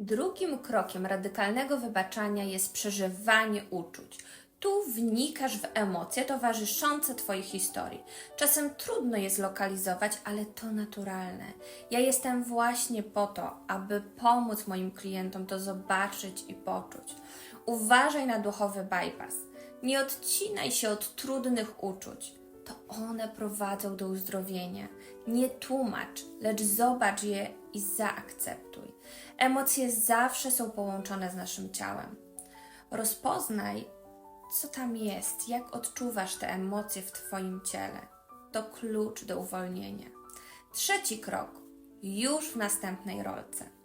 Drugim krokiem radykalnego wybaczania jest przeżywanie uczuć. Tu wnikasz w emocje towarzyszące Twojej historii. Czasem trudno je zlokalizować, ale to naturalne. Ja jestem właśnie po to, aby pomóc moim klientom to zobaczyć i poczuć. Uważaj na duchowy bypass. Nie odcinaj się od trudnych uczuć. To one prowadzą do uzdrowienia. Nie tłumacz, lecz zobacz je i zaakceptuj. Emocje zawsze są połączone z naszym ciałem. Rozpoznaj, co tam jest, jak odczuwasz te emocje w Twoim ciele. To klucz do uwolnienia. Trzeci krok, już w następnej rolce.